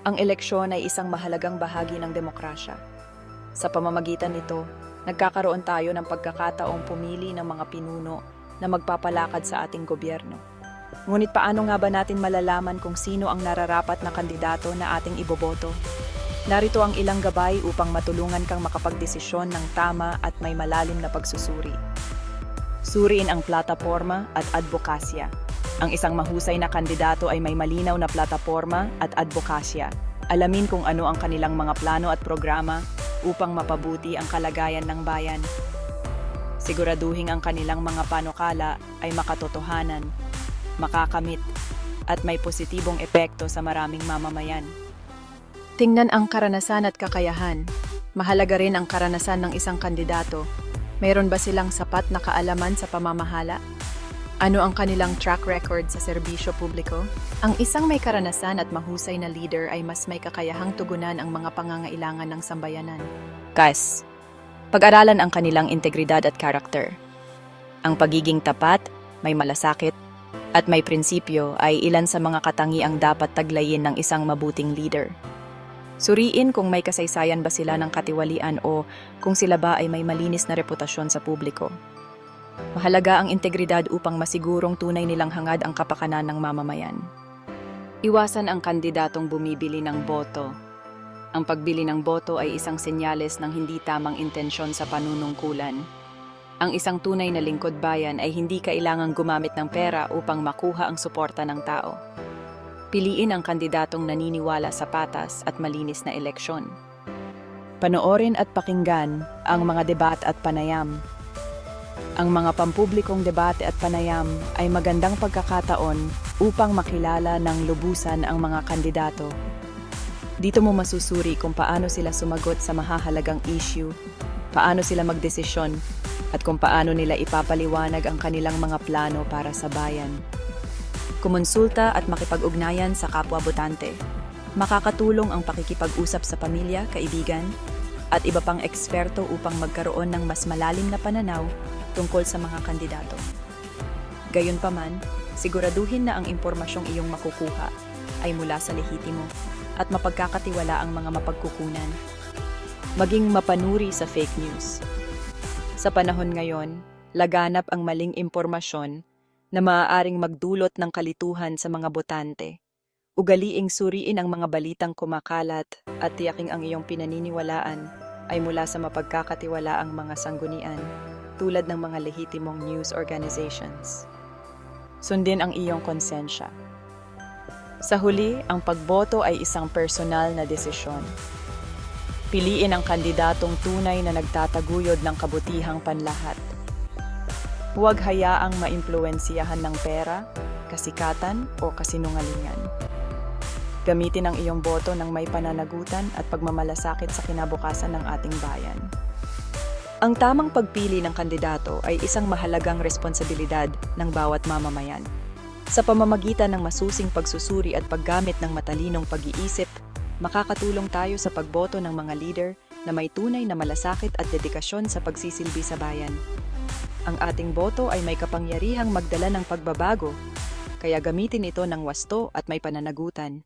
Ang eleksyon ay isang mahalagang bahagi ng demokrasya. Sa pamamagitan nito, nagkakaroon tayo ng pagkakataong pumili ng mga pinuno na magpapalakad sa ating gobyerno. Ngunit paano nga ba natin malalaman kung sino ang nararapat na kandidato na ating iboboto? Narito ang ilang gabay upang matulungan kang makapagdesisyon ng tama at may malalim na pagsusuri. Suriin ang plataporma at advokasya. Ang isang mahusay na kandidato ay may malinaw na plataporma at advokasya. Alamin kung ano ang kanilang mga plano at programa upang mapabuti ang kalagayan ng bayan. Siguraduhin ang kanilang mga panukala ay makatotohanan, makakamit, at may positibong epekto sa maraming mamamayan. Tingnan ang karanasan at kakayahan. Mahalaga rin ang karanasan ng isang kandidato. Mayroon ba silang sapat na kaalaman sa pamamahala? Ano ang kanilang track record sa serbisyo publiko? Ang isang may karanasan at mahusay na leader ay mas may kakayahang tugunan ang mga pangangailangan ng sambayanan. Guys, pag-aralan ang kanilang integridad at karakter. Ang pagiging tapat, may malasakit, at may prinsipyo ay ilan sa mga katangiang dapat taglayin ng isang mabuting leader. Suriin kung may kasaysayan ba sila ng katiwalian o kung sila ba ay may malinis na reputasyon sa publiko. Mahalaga ang integridad upang masigurong tunay nilang hangad ang kapakanan ng mamamayan. Iwasan ang kandidatong bumibili ng boto. Ang pagbili ng boto ay isang senyales ng hindi tamang intensyon sa panunungkulan. Ang isang tunay na lingkod bayan ay hindi kailangang gumamit ng pera upang makuha ang suporta ng tao. Piliin ang kandidatong naniniwala sa patas at malinis na eleksyon. Panoorin at pakinggan ang mga debat at panayam. Ang mga pampublikong debate at panayam ay magandang pagkakataon upang makilala ng lubusan ang mga kandidato. Dito mo masusuri kung paano sila sumagot sa mahahalagang issue, paano sila magdesisyon, at kung paano nila ipapaliwanag ang kanilang mga plano para sa bayan kumonsulta at makipag-ugnayan sa kapwa-botante. Makakatulong ang pakikipag-usap sa pamilya, kaibigan, at iba pang eksperto upang magkaroon ng mas malalim na pananaw tungkol sa mga kandidato. Gayunpaman, siguraduhin na ang impormasyong iyong makukuha ay mula sa lehitimo at mapagkakatiwala ang mga mapagkukunan. Maging mapanuri sa fake news. Sa panahon ngayon, laganap ang maling impormasyon na maaaring magdulot ng kalituhan sa mga botante. Ugaliing suriin ang mga balitang kumakalat at tiyaking ang iyong pinaniniwalaan ay mula sa mapagkakatiwalaang mga sanggunian tulad ng mga lehitimong news organizations. Sundin ang iyong konsensya. Sa huli, ang pagboto ay isang personal na desisyon. Piliin ang kandidatong tunay na nagtataguyod ng kabutihang panlahat. Huwag hayaang maimpluwensyahan ng pera, kasikatan o kasinungalingan. Gamitin ang iyong boto ng may pananagutan at pagmamalasakit sa kinabukasan ng ating bayan. Ang tamang pagpili ng kandidato ay isang mahalagang responsibilidad ng bawat mamamayan. Sa pamamagitan ng masusing pagsusuri at paggamit ng matalinong pag-iisip, makakatulong tayo sa pagboto ng mga leader na may tunay na malasakit at dedikasyon sa pagsisilbi sa bayan. Ang ating boto ay may kapangyarihang magdala ng pagbabago, kaya gamitin ito ng wasto at may pananagutan.